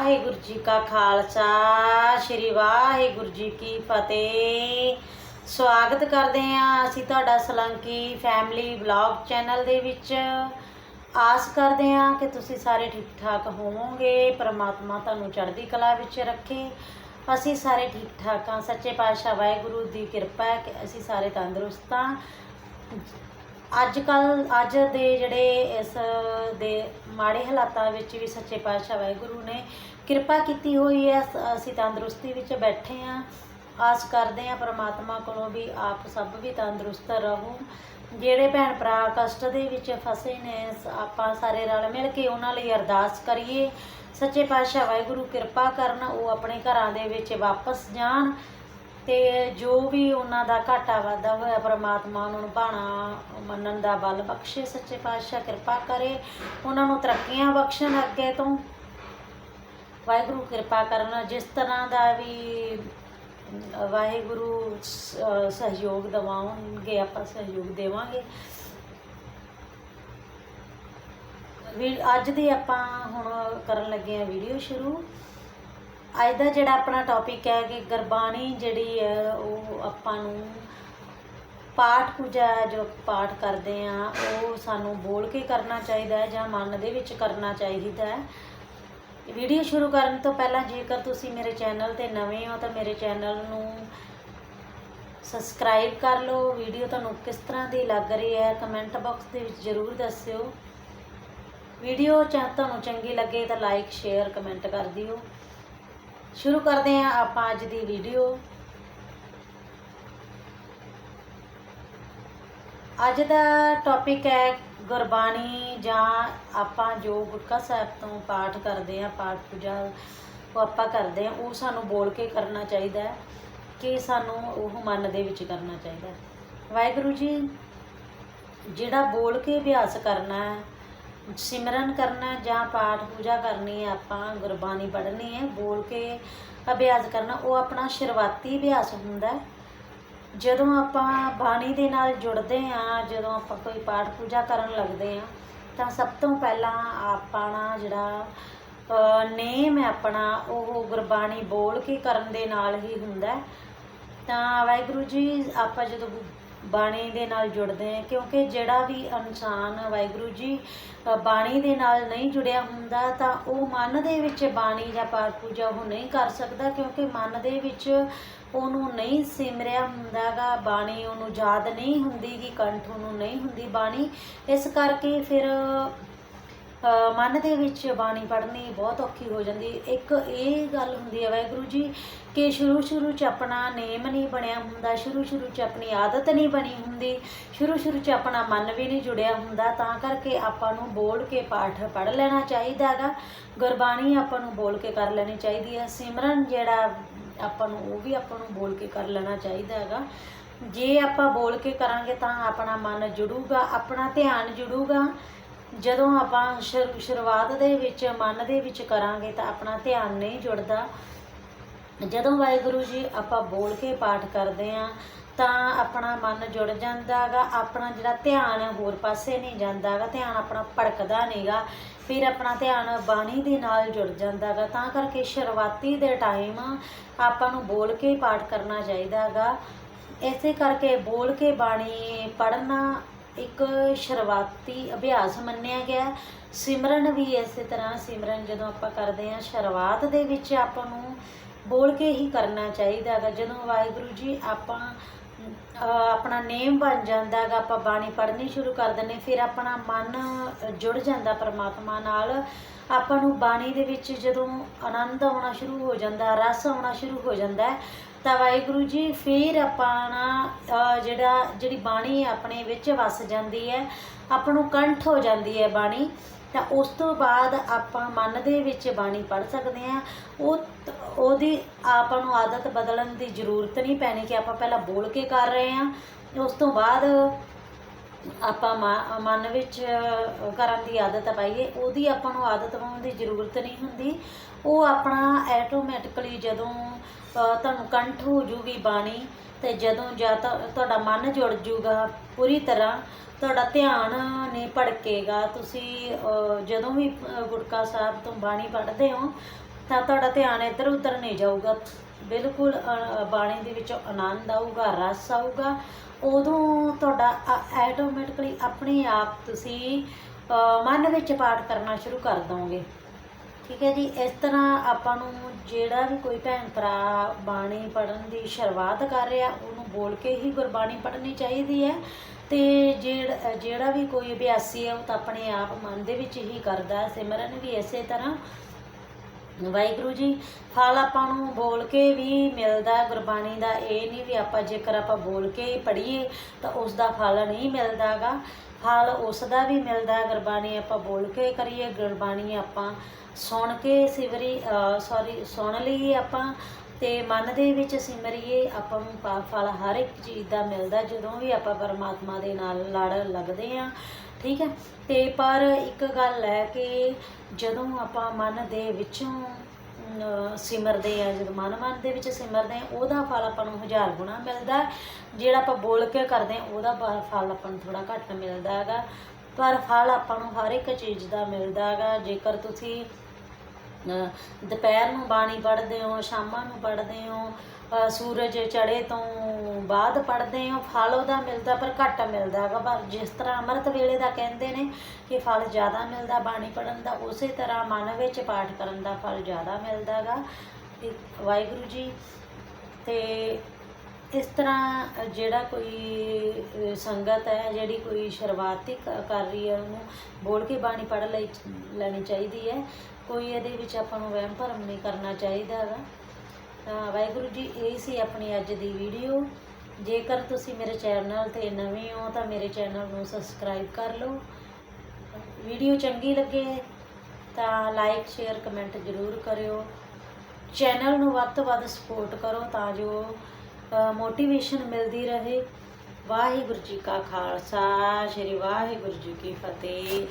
ਵਾਹਿਗੁਰੂ ਜੀ ਕਾ ਖਾਲਸਾ, ਸ੍ਰੀ ਵਾਹਿਗੁਰੂ ਜੀ ਕੀ ਫਤਿਹ। ਸਵਾਗਤ ਕਰਦੇ ਹਾਂ ਅਸੀਂ ਤੁਹਾਡਾ ਸਲੰਕੀ ਫੈਮਿਲੀ ਵਲੌਗ ਚੈਨਲ ਦੇ ਵਿੱਚ। ਆਸ ਕਰਦੇ ਹਾਂ ਕਿ ਤੁਸੀਂ ਸਾਰੇ ਠੀਕ ਠਾਕ ਹੋਵੋਗੇ, ਪ੍ਰਮਾਤਮਾ ਤੁਹਾਨੂੰ ਚੜ੍ਹਦੀ ਕਲਾ ਵਿੱਚ ਰੱਖੇ। ਅਸੀਂ ਸਾਰੇ ਠੀਕ ਠਾਕ ਹਾਂ, ਸੱਚੇ ਪਾਤਸ਼ਾਹ ਵਾਹਿਗੁਰੂ ਦੀ ਕਿਰਪਾ ਹੈ ਕਿ ਅਸੀਂ ਸਾਰੇ ਤੰਦਰੁਸਤ ਹਾਂ। ਅੱਜ ਕੱਲ ਅੱਜ ਦੇ ਜਿਹੜੇ ਇਸ ਦੇ ਮਾੜੇ ਹਾਲਾਤਾਂ ਵਿੱਚ ਵੀ ਸੱਚੇ ਪਾਤਸ਼ਾਹ ਵਾਹਿਗੁਰੂ ਨੇ ਕਿਰਪਾ ਕੀਤੀ ਹੋਈ ਹੈ। ਅਸੀਂ ਤੰਦਰੁਸਤੀ ਵਿੱਚ ਬੈਠੇ ਹਾਂ। ਆਸ ਕਰਦੇ ਹਾਂ ਪ੍ਰਮਾਤਮਾ ਕੋਲੋਂ ਵੀ ਆਪ ਸਭ ਵੀ ਤੰਦਰੁਸਤ ਰਹੋ। ਜਿਹੜੇ ਭੈਣ ਭਰਾ ਕਸ਼ਟ ਦੇ ਵਿੱਚ ਫਸੇ ਨੇ, ਸ- ਆਪਾਂ ਸਾਰੇ ਰਲ ਮਿਲ ਕੇ ਉਹਨਾਂ ਲਈ ਅਰਦਾਸ ਕਰੀਏ। ਸੱਚੇ ਪਾਤਸ਼ਾਹ ਵਾਹਿਗੁਰੂ ਕਿਰਪਾ ਕਰਨ, ਉਹ ਆਪਣੇ ਘਰਾਂ ਦੇ ਵਿੱਚ ਵਾਪਸ ਜਾਣ। ਤੇ ਜੋ ਵੀ ਉਹਨਾਂ ਦਾ ਘਾਟਾ ਵਾਧਾ ਹੋਇਆ ਪ੍ਰਮਾਤਮਾ ਉਹਨਾਂ ਨੂੰ ਭਾਣਾ ਮੰਨਣ ਦਾ ਬਲ ਬਖਸ਼ੇ, ਸੱਚੇ ਪਾਤਸ਼ਾਹ ਕਿਰਪਾ ਕਰੇ, ਉਹਨਾਂ ਨੂੰ ਤਰੱਕੀਆਂ ਬਖਸ਼ਣ ਅੱਗੇ ਤੋਂ। ਵਾਹਿਗੁਰੂ ਕਿਰਪਾ ਕਰਨ, ਜਿਸ ਤਰ੍ਹਾਂ ਦਾ ਵੀ ਵਾਹਿਗੁਰੂ ਸਹਿਯੋਗ ਦਿਵਾਉਣਗੇ, ਆਪਾਂ ਸਹਿਯੋਗ ਦੇਵਾਂਗੇ। ਵੀ ਅੱਜ ਦੀ ਆਪਾਂ ਹੁਣ ਕਰਨ ਲੱਗੇ ਆ ਵੀਡੀਓ ਸ਼ੁਰੂ। ਅੱਜ ਦਾ ਜਿਹੜਾ ਆਪਣਾ ਟੌਪਿਕ ਹੈ ਕਿ ਗੁਰਬਾਣੀ ਜਿਹੜੀ ਹੈ, ਉਹ ਆਪਾਂ ਨੂੰ ਪਾਠ ਪੂਜਾ ਜੋ ਪਾਠ ਕਰਦੇ ਆ, ਉਹ ਸਾਨੂੰ ਬੋਲ ਕੇ ਕਰਨਾ ਚਾਹੀਦਾ ਹੈ ਜਾਂ ਮਨ ਦੇ ਵਿੱਚ ਕਰਨਾ ਚਾਹੀਦਾ ਹੈ। ਵੀਡੀਓ ਸ਼ੁਰੂ ਕਰਨ ਤੋਂ ਪਹਿਲਾਂ ਜੇਕਰ ਤੁਸੀਂ ਮੇਰੇ ਚੈਨਲ ਤੇ ਨਵੇਂ ਹੋ ਤਾਂ ਮੇਰੇ ਚੈਨਲ ਨੂੰ ਸਬਸਕ੍ਰਾਈਬ ਕਰ ਲਓ। ਵੀਡੀਓ ਤੁਹਾਨੂੰ ਕਿਸ ਤਰ੍ਹਾਂ ਦੀ ਲੱਗ ਰਹੀ ਹੈ ਕਮੈਂਟ ਬਾਕਸ ਦੇ ਵਿੱਚ ਜ਼ਰੂਰ ਦੱਸਿਓ। ਵੀਡੀਓ ਚਾਹ ਤੁਹਾਨੂੰ ਚੰਗੀ ਲੱਗੇ ਤਾਂ ਲਾਈਕ ਸ਼ੇਅਰ ਕਮੈਂਟ ਕਰ ਦਿਓ। ਸ਼ੁਰੂ ਕਰਦੇ ਹਾਂ ਆਪਾਂ ਅੱਜ ਦੀ ਵੀਡੀਓ ਅੱਜ ਦਾ ਟੌਪਿਕ ਹੈ ਗੁਰਬਾਣੀ ਜਾਂ ਆਪਾਂ ਜੋ ਗੁਟਕਾ ਸਾਹਿਬ ਤੋਂ ਪਾਠ ਕਰਦੇ ਹਾਂ, ਪਾਠ ਪੂਜਾ ਉਹ ਆਪਾਂ ਕਰਦੇ ਹਾਂ। ਉਹ ਸਾਨੂੰ ਬੋਲ ਕੇ ਕਰਨਾ ਚਾਹੀਦਾ ਹੈ ਕਿ ਸਾਨੂੰ ਉਹ ਮਨ ਦੇ ਵਿੱਚ ਕਰਨਾ ਚਾਹੀਦਾ ਵਾਹਿਗੁਰੂ ਜੀ, ਜਿਹੜਾ ਬੋਲ ਕੇ ਅਭਿਆਸ ਕਰਨਾ ਹੈ ਸਿਮਰਨ ਕਰਨਾ ਜਾਂ ਪਾਠ ਪੂਜਾ ਕਰਨੀ ਹੈ ਆਪਾਂ ਗੁਰਬਾਣੀ ਪੜ੍ਹਨੀ ਹੈ ਬੋਲ ਕੇ ਅਭਿਆਸ ਕਰਨਾ, ਉਹ ਆਪਣਾ ਸ਼ੁਰੂਆਤੀ ਅਭਿਆਸ ਹੁੰਦਾ। ਜਦੋਂ ਆਪਾਂ ਬਾਣੀ ਦੇ ਨਾਲ ਜੁੜਦੇ ਹਾਂ ਜਦੋਂ ਆਪਾਂ ਕੋਈ ਪਾਠ ਪੂਜਾ ਕਰਨ ਲੱਗਦੇ ਹਾਂ ਤਾਂ ਸਭ ਤੋਂ ਪਹਿਲਾਂ ਆਪਣਾ ਜਿਹੜਾ ਨੇਮ ਹੈ ਆਪਣਾ, ਉਹ ਗੁਰਬਾਣੀ ਬੋਲ ਕੇ ਕਰਨ ਦੇ ਨਾਲ ਹੀ ਹੁੰਦਾ। ਤਾਂ ਵਾਹਿਗੁਰੂ ਜੀ, ਆਪਾਂ ਜਦੋਂ ਬਾਣੀ ਦੇ ਨਾਲ ਜੁੜਦੇ ਹਾਂ, ਕਿਉਂਕਿ ਜਿਹੜਾ ਵੀ ਇਨਸਾਨ ਵਾਹਿਗੁਰੂ ਜੀ ਬਾਣੀ ਦੇ ਨਾਲ ਨਹੀਂ ਜੁੜਿਆ ਹੁੰਦਾ, ਤਾਂ ਉਹ ਮਨ ਦੇ ਵਿੱਚ ਬਾਣੀ ਜਾਂ ਪਾਠ ਪੂਜਾ ਉਹ ਨਹੀਂ ਕਰ ਸਕਦਾ, ਕਿਉਂਕਿ ਮਨ ਦੇ ਵਿੱਚ ਉਹਨੂੰ ਨਹੀਂ ਸਿਮਰਿਆ ਹੁੰਦਾਗਾ, ਬਾਣੀ ਉਹਨੂੰ ਯਾਦ ਨਹੀਂ ਹੁੰਦੀ ਗੀ, ਕੰਠ ਉਹਨੂੰ ਨਹੀਂ ਹੁੰਦੀ ਬਾਣੀ। ਇਸ ਕਰਕੇ ਫਿਰ ਮਨ ਦੇ ਵਿੱਚ ਬਾਣੀ ਪੜ੍ਹਨੀ ਬਹੁਤ ਔਖੀ ਹੋ ਜਾਂਦੀ ਇੱਕ ਇਹ ਗੱਲ ਹੁੰਦੀ ਹੈ ਵਾਹਿਗੁਰੂ ਜੀ ਕਿ ਸ਼ੁਰੂ ਸ਼ੁਰੂ ਚ ਆਪਣਾ ਨੇਮ ਨਹੀਂ ਬਣਿਆ ਹੁੰਦਾ ਸ਼ੁਰੂ ਸ਼ੁਰੂ ਚ ਆਪਣੀ ਆਦਤ ਨਹੀਂ ਬਣੀ ਹੁੰਦੀ ਸ਼ੁਰੂ ਸ਼ੁਰੂ ਚ ਆਪਣਾ ਮਨ ਵੀ ਨਹੀਂ ਜੁੜਿਆ ਹੁੰਦਾ, ਤਾਂ ਕਰਕੇ ਆਪਾਂ ਨੂੰ ਬੋਲ ਕੇ ਪਾਠ ਪੜ੍ਹ ਲੈਣਾ ਚਾਹੀਦਾ ਹੈਗਾ। ਗੁਰਬਾਣੀ ਆਪਾਂ ਨੂੰ ਬੋਲ ਕੇ ਕਰ ਲੈਣੀ ਚਾਹੀਦੀ ਹੈ। ਸਿਮਰਨ ਜਿਹੜਾ ਆਪਾਂ ਨੂੰ, ਉਹ ਵੀ ਆਪਾਂ ਨੂੰ ਬੋਲ ਕੇ ਕਰ ਲੈਣਾ ਚਾਹੀਦਾ ਹੈਗਾ। ਜੇ ਆਪਾਂ ਬੋਲ ਕੇ ਕਰਾਂਗੇ ਤਾਂ ਆਪਣਾ ਮਨ ਜੁੜੂਗਾ, ਆਪਣਾ ਧਿਆਨ ਜੁੜੂਗਾ। ਜਦੋਂ ਆਪਾਂ ਸ਼ੁਰ- ਸ਼ੁਰੂਆਤ ਦੇ ਵਿੱਚ, ਮਨ ਦੇ ਵਿੱਚ ਕਰਾਂਗੇ ਤਾਂ ਆਪਣਾ ਧਿਆਨ ਨਹੀਂ ਜੁੜਦਾ। ਜਦੋਂ ਵਾਹਿਗੁਰੂ ਜੀ ਆਪਾਂ ਬੋਲ ਕੇ ਪਾਠ ਕਰਦੇ ਆ ਤਾਂ ਆਪਣਾ ਮਨ ਜੁੜ ਜਾਂਦਾਗਾ, ਆਪਣਾ ਜਿਹੜਾ ਧਿਆਨ ਹੈ ਹੋਰ ਪਾਸੇ ਨਹੀਂ ਜਾਂਦਾਗਾ, ਧਿਆਨ ਆਪਣਾ ਭੜਕਦਾ ਨਹੀਂਗਾ, ਫਿਰ ਆਪਣਾ ਧਿਆਨ ਬਾਣੀ ਦੇ ਨਾਲ ਜੁੜ ਜਾਂਦਾਗਾ। ਤਾਂ ਕਰਕੇ ਸ਼ੁਰੂਆਤੀ ਦੇ ਟਾਈਮ ਆਪਾਂ ਨੂੰ ਬੋਲ ਕੇ ਪਾਠ ਕਰਨਾ ਚਾਹੀਦਾਗਾ। ਇਸੇ ਕਰਕੇ ਬੋਲ ਕੇ ਬਾਣੀ ਪੜ੍ਹਨਾ ਇੱਕ ਸ਼ੁਰੂਆਤੀ ਅਭਿਆਸ ਮੰਨਿਆ ਗਿਆ ਸਿਮਰਨ ਵੀ ਇਸੇ ਤਰ੍ਹਾਂ ਸਿਮਰਨ ਜਦੋਂ ਆਪਾਂ ਕਰਦੇ ਹਾਂ, ਸ਼ੁਰੂਆਤ ਦੇ ਵਿੱਚ ਆਪਾਂ ਨੂੰ ਬੋਲ ਕੇ ਹੀ ਕਰਨਾ ਚਾਹੀਦਾ ਹੈਗਾ। ਜਦੋਂ ਵਾਹਿਗੁਰੂ ਜੀ ਆਪਾਂ ਆਪਣਾ ਨੇਮ ਬਣ ਜਾਂਦਾ ਹੈਗਾ, ਆਪਾਂ ਬਾਣੀ ਪੜ੍ਹਨੀ ਸ਼ੁਰੂ ਕਰ ਦਿੰਦੇ ਫਿਰ ਆਪਣਾ ਮਨ ਜੁੜ ਜਾਂਦਾ ਪਰਮਾਤਮਾ ਨਾਲ। ਆਪਾਂ ਨੂੰ ਬਾਣੀ ਦੇ ਵਿੱਚ ਜਦੋਂ ਆਨੰਦ ਆਉਣਾ ਸ਼ੁਰੂ ਹੋ ਜਾਂਦਾ, ਰਸ ਆਉਣਾ ਸ਼ੁਰੂ ਹੋ ਜਾਂਦਾ ਤਾਂ ਵਾਹਿਗੁਰੂ ਜੀ ਫਿਰ ਆਪਾਂ ਨਾ ਜਿਹੜਾ, ਜਿਹੜੀ ਬਾਣੀ ਆਪਣੇ ਵਿੱਚ ਵਸ ਜਾਂਦੀ ਹੈ, ਆਪਾਂ ਨੂੰ ਕੰਠ ਹੋ ਜਾਂਦੀ ਹੈ ਬਾਣੀ। ਤਾਂ ਉਸ ਤੋਂ ਬਾਅਦ ਆਪਾਂ ਮਨ ਦੇ ਵਿੱਚ ਬਾਣੀ ਪੜ੍ਹ ਸਕਦੇ ਹਾਂ। ਉਹ ਉਹਦੀ ਆਪਾਂ ਨੂੰ ਆਦਤ ਬਦਲਣ ਦੀ ਜ਼ਰੂਰਤ ਨਹੀਂ ਪੈਣੀ ਕਿ ਆਪਾਂ ਪਹਿਲਾਂ ਬੋਲ ਕੇ ਕਰ ਰਹੇ ਹਾਂ। ਉਸ ਤੋਂ ਬਾਅਦ ਆਪਾਂ ਮ- ਮਨ ਵਿੱਚ ਅ, ਕਰਨ ਦੀ ਆਦਤ ਪਾਈਏ ਉਹਦੀ ਆਪਾਂ ਨੂੰ ਆਦਤ ਪਾਉਣ ਦੀ ਜ਼ਰੂਰਤ ਨਹੀਂ ਹੁੰਦੀ। ਉਹ ਆਪਣਾ ਆਟੋਮੈਟਿਕਲੀ ਜਦੋਂ ਅ, ਤੁਹਾਨੂੰ ਕੰਠ ਹੋ ਜੂਗੀ ਬਾਣੀ ਤੇ ਜਦੋਂ ਜਾਂ ਤਾਂ ਤੁਹਾਡਾ ਮਨ ਜੁੜ ਜੂਗਾ ਪੂਰੀ ਤਰ੍ਹਾਂ ਤੁਹਾਡਾ ਧਿਆਨ ਨਹੀਂ ਭੜਕੇਗਾ। ਤੁਸੀਂ ਅ, ਜਦੋਂ ਵੀ ਅ, ਗੁਟਕਾ ਸਾਹਿਬ ਤੋਂ ਬਾਣੀ ਪੜ੍ਹਦੇ ਹੋ ਤਾਂ ਤੁਹਾਡਾ ਧਿਆਨ ਇੱਧਰ ਉੱਧਰ ਨਹੀਂ ਜਾਊਗਾ। ਬਿਲਕੁਲ ਅ, ਬਾਣੀ ਦੇ ਵਿੱਚ ਆਨੰਦ ਆਊਗਾ ਰਸ ਆਊਗਾ। ਉਦੋਂ ਤੁਹਾਡਾ ਆਟੋਮੈਟਿਕਲੀ ਆਪਣੇ ਆਪ ਤੁਸੀਂ ਮਨ ਵਿੱਚ ਪਾਠ ਕਰਨਾ ਸ਼ੁਰੂ ਕਰ ਦੋਗੇ। ਠੀਕ ਹੈ ਜੀ? ਇਸ ਤਰ੍ਹਾਂ ਆਪਾਂ ਨੂੰ ਜਿਹੜਾ ਵੀ ਕੋਈ ਭੈਣ ਭਰਾ ਬਾਣੀ ਪੜਨ ਦੀ ਸ਼ੁਰੂਆਤ ਕਰ ਰਿਹਾ, ਉਹਨੂੰ ਬੋਲ ਕੇ ਹੀ ਗੁਰਬਾਣੀ ਪੜ੍ਹਨੀ ਚਾਹੀਦੀ ਹੈ। ਤੇ ਜਿਹੜਾ ਜਿਹੜਾ ਵੀ ਕੋਈ ਅਭਿਆਸੀ ਹੈ, ਉਹ ਤਾਂ ਆਪਣੇ ਆਪ ਮਨ ਦੇ ਵਿੱਚ ਹੀ ਕਰਦਾ ਸਿਮਰਨ ਵੀ ਇਸੇ ਤਰ੍ਹਾਂ। ਵਾਹਿਗੁਰੂ ਜੀ, ਫਲ ਆਪਾਂ ਨੂੰ ਬੋਲ ਕੇ ਵੀ ਮਿਲਦਾ, ਗੁਰਬਾਣੀ ਦਾ ਇਹ ਨਹੀਂ ਵੀ ਆਪਾਂ ਜੇਕਰ ਆਪਾਂ ਬੋਲ ਕੇ ਪੜ੍ਹੀਏ, ਤਾਂ ਉਸ ਦਾ ਫਲ ਨਹੀਂ ਮਿਲਦਾਗਾ। ਫਲ ਉਸ ਦਾ ਵੀ ਮਿਲਦਾ, ਗੁਰਬਾਣੀ ਆਪਾਂ ਬੋਲ ਕੇ ਕਰੀਏ, ਗੁਰਬਾਣੀ ਆਪਾਂ ਸੁਣ ਕੇ ਸਿਵਰੀ ਸੌਰੀ ਸੁਣ ਲਈਏ ਆਪਾਂ ਤੇ ਮਨ ਦੇ ਵਿੱਚ ਸਿਮਰੀਏ, ਆਪਾਂ ਨੂੰ ਫ- ਫਲ ਹਰ ਇੱਕ ਚੀਜ਼ ਦਾ ਮਿਲਦਾ ਜਦੋਂ ਵੀ ਆਪਾਂ ਪਰਮਾਤਮਾ ਦੇ ਨਾਲ ਲੜ ਲੱਗਦੇ ਆ ਠੀਕ ਹੈ? ਤੇ ਪਰ ਇੱਕ ਗੱਲ ਹੈ ਕਿ ਜਦੋਂ ਆਪਾਂ ਮਨ ਦੇ ਵਿੱਚੋਂ ਸਿਮਰਦੇ ਆ ਜਦੋਂ ਮਨ ਮਨ ਦੇ ਵਿੱਚ ਸਿਮਰਦੇ ਆ ਉਹਦਾ ਫਲ ਆਪਾਂ ਨੂੰ ਹਜ਼ਾਰ ਗੁਣਾ ਮਿਲਦਾ ਜਿਹੜਾ ਆਪਾਂ ਬੋਲ ਕੇ ਕਰਦੇ ਆ ਉਹਦਾ ਫਲ ਆਪਾਂ ਨੂੰ ਥੋੜਾ ਘੱਟ ਮਿਲਦਾ ਹੈਗਾ। ਪਰ ਫਲ ਆਪਾਂ ਨੂੰ ਹਰ ਇੱਕ ਚੀਜ਼ ਦਾ ਮਿਲਦਾ ਹੈਗਾ। ਜੇਕਰ ਤੁਸੀਂ ਦੁਪਹਿਰ ਨੂੰ ਬਾਣੀ ਪੜ੍ਹਦੇ ਹੋ, ਸ਼ਾਮਾਂ ਨੂੰ ਪੜ੍ਹਦੇ ਹੋ ਸੂਰਜ ਚੜ੍ਹੇ ਤੋਂ ਬਾਅਦ ਪੜ੍ਹਦੇ ਹੋ, ਫਲ ਉਹਦਾ ਮਿਲਦਾ ਪਰ ਘੱਟ ਮਿਲਦਾ ਹੈਗਾ। ਪਰ ਜਿਸ ਤਰ੍ਹਾਂ ਅੰਮ੍ਰਿਤ ਵੇਲੇ ਦਾ ਕਹਿੰਦੇ ਨੇ ਕਿ ਫਲ ਜ਼ਿਆਦਾ ਮਿਲਦਾ ਬਾਣੀ ਪੜ੍ਹਨ ਦਾ, ਉਸੇ ਤਰ੍ਹਾਂ ਮਨ ਵਿੱਚ ਪਾਠ ਕਰਨ ਦਾ ਫਲ ਜ਼ਿਆਦਾ ਮਿਲਦਾ ਹੈਗਾ। ਵਾਹਿਗੁਰੂ ਜੀ, ਤੇ ਇਸ ਤਰ੍ਹਾਂ ਜਿਹੜਾ ਕੋਈ ਸੰਗਤ ਹੈ, ਜਿਹੜੀ ਕੋਈ ਸ਼ੁਰੂਆਤੀ ਕ- ਕਰ ਰਹੀ ਹੈ, ਉਹਨੂੰ ਬੋਲ ਕੇ ਬਾਣੀ ਪੜ੍ਹ ਲਈ, ਲੈਣੀ ਚਾਹੀਦੀ ਹੈ। ਕੋਈ ਇਹਦੇ ਵਿੱਚ ਆਪਾਂ ਨੂੰ ਵਹਿਮ ਭਰਮ ਨਹੀਂ ਕਰਨਾ ਚਾਹੀਦਾ ਹੈਗਾ। ਤਾਂ ਵਾਹਿਗੁਰੂ ਜੀ, ਇਹ ਸੀ ਆਪਣੀ ਅੱਜ ਦੀ ਵੀਡੀਓ। ਜੇਕਰ ਤੁਸੀਂ ਮੇਰੇ ਚੈਨਲ ਤੇ ਨਵੇਂ ਹੋ, ਤਾਂ ਮੇਰੇ ਚੈਨਲ ਨੂੰ ਸਬਸਕ੍ਰਾਈਬ ਕਰ ਲਓ। ਵੀਡੀਓ ਚੰਗੀ ਲੱਗੇ, ਤਾਂ ਲਾਈਕ, ਸ਼ੇਅਰ, ਕਮੈਂਟ ਜ਼ਰੂਰ ਕਰਿਓ। ਚੈਨਲ ਨੂੰ ਵੱਧ ਤੋਂ ਵੱਧ ਸਪੋਰਟ ਕਰੋ ਤਾਂ ਜੋ ਮੋਟੀਵੇਸ਼ਨ ਮਿਲਦੀ ਰਹੇ। ਵਾਹਿਗੁਰੂ ਜੀ ਕਾ ਖਾਲਸਾ, ਸ੍ਰੀ ਵਾਹਿਗੁਰੂ ਜੀ ਕੀ ਫਤਿਹ।